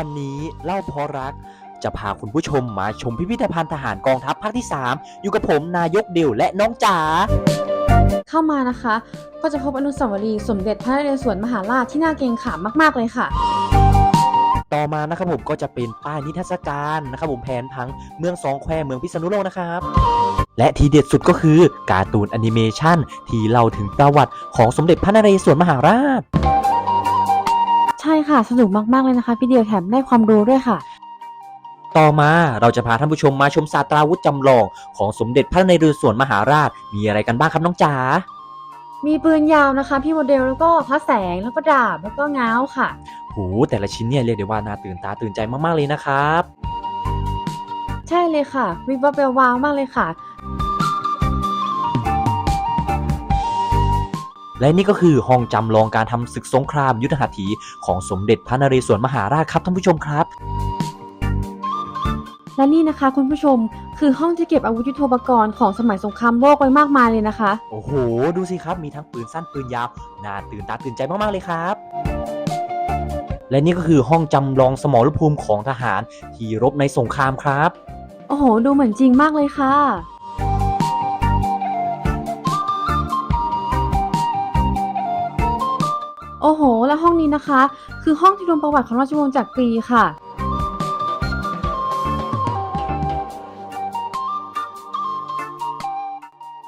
วันนี้เล่าเพราะรัก จะพาคุณผู้ชมมาชมพิพิธภัณฑ์ทหารกองทัพภาคที่ 3 อยู่กับผมนายกเดี่ยวและน้องจ๋าเข้ามานะคะ ก็จะพบอนุสาวรีย์สมเด็จพระนเรศวรมหาราชที่น่าเกรงขามมากๆเลยค่ะ ต่อมานะครับผมก็จะเป็นป้ายนิทรรศการนะครับผมแผนพังเมืองสองแควเมืองพิษณุโลกนะครับและทีเด็ดสุดก็คือการ์ตูนแอนิเมชันที่เล่าถึงประวัติของสมเด็จพระนเรศวรมหาราช ใช่ค่ะ สนุกมากๆเลยนะคะ พี่เดียวแถมได้ความรู้ด้วยค่ะ ต่อมาเราจะพาท่านผู้ชมมาชมศาสตราวุธจำลอง ของสมเด็จพระนเรศวรมหาราช มีอะไรกันบ้างครับน้องจ๋า มีปืนยาวนะคะ พี่โมเดลแล้วก็พระแสงแล้วก็ดาบแล้วก็ง้าวค่ะ หูแต่ละชิ้นเนี่ยเรียกได้ว่าน่าตื่นตาตื่นใจมากๆเลยนะครับ ใช่เลยค่ะ วิบวับแวววาวมากเลยค่ะ และนี่ก็คือห้องจำลองการทำศึกสงครามยุทธหัตถีของสมเด็จพระนเรศวรมหาราชครับท่านผู้ชมครับ และนี่นะคะคุณผู้ชมคือห้องที่เก็บอาวุธยุทโธปกรณ์ของสมัยสงครามโลกไว้มากมายเลยนะคะ โอ้โห ดูสิครับมีทั้งปืนสั้นปืนยาวน่าตื่นตาตื่นใจมากๆเลยครับและนี่ก็คือห้องจำลองสมรภูมิของทหารที่รบในสงครามครับ โอ้โห ดูเหมือนจริงมากเลยค่ะ โอ้โห และห้องนี้นะคะ คือห้องที่รวมประวัติของราชวงศ์จักรีค่ะ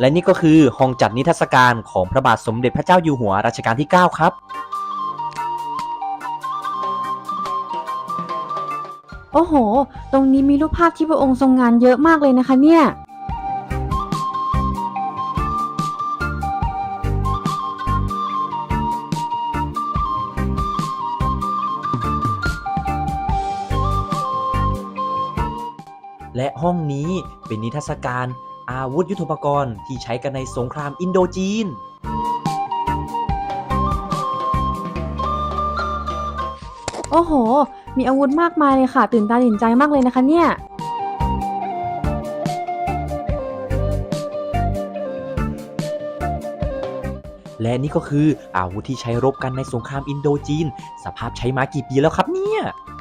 และนี่ก็คือห้องจัดนิทรรศการของพระบาทสมเด็จพระเจ้าอยู่หัวรัชกาลที่ 9 ครับ โอ้โห ตรงนี้มีรูปภาพที่พระองค์ทรงงานเยอะมากเลยนะคะเนี่ย และห้องนี้เป็นนิทรรศการอาวุธยุทโธปกรณ์ที่ใช้กันในสงครามอินโดจีน โอ้โห มีอาวุธมากมายเลยค่ะ ตื่นตาตื่นใจมากเลยนะคะเนี่ย และนี่ก็คืออาวุธที่ใช้รบกันในสงครามอินโดจีน สภาพใช้มากี่ปีแล้วครับเนี่ย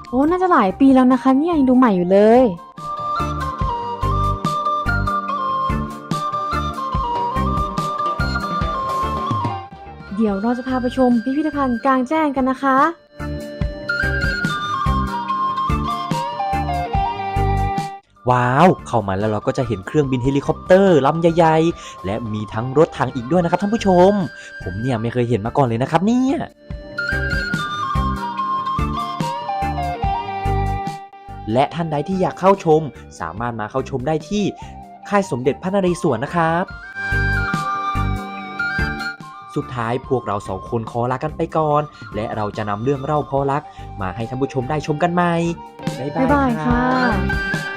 โอ้ น่าจะหลายปีแล้วนะคะเนี่ยยังดูใหม่อยู่เลย เดี๋ยวเราจะพาไปชมพิพิธภัณฑ์กลางแจ้งกันนะคะว้าว เข้ามาแล้วเราก็จะเห็นเครื่องบินเฮลิคอปเตอร์ลำใหญ่ๆ และมีทั้งรถถังอีกด้วยนะครับท่านผู้ชม ผมเนี่ยไม่เคยเห็นมาก่อนเลยนะครับเนี่ยและท่านใดที่อยากเข้าชม สามารถมาเข้าชมได้ที่ค่ายสมเด็จพระนเรศวรนะครับ สุดท้ายพวกเราสองคนขอลากันไปก่อน และเราจะนำเรื่องเล่าเพอรัก มาให้ท่านผู้ชมได้ชมกันใหม่ บ๊ายบาบ๊ายยบายคค่ะรับ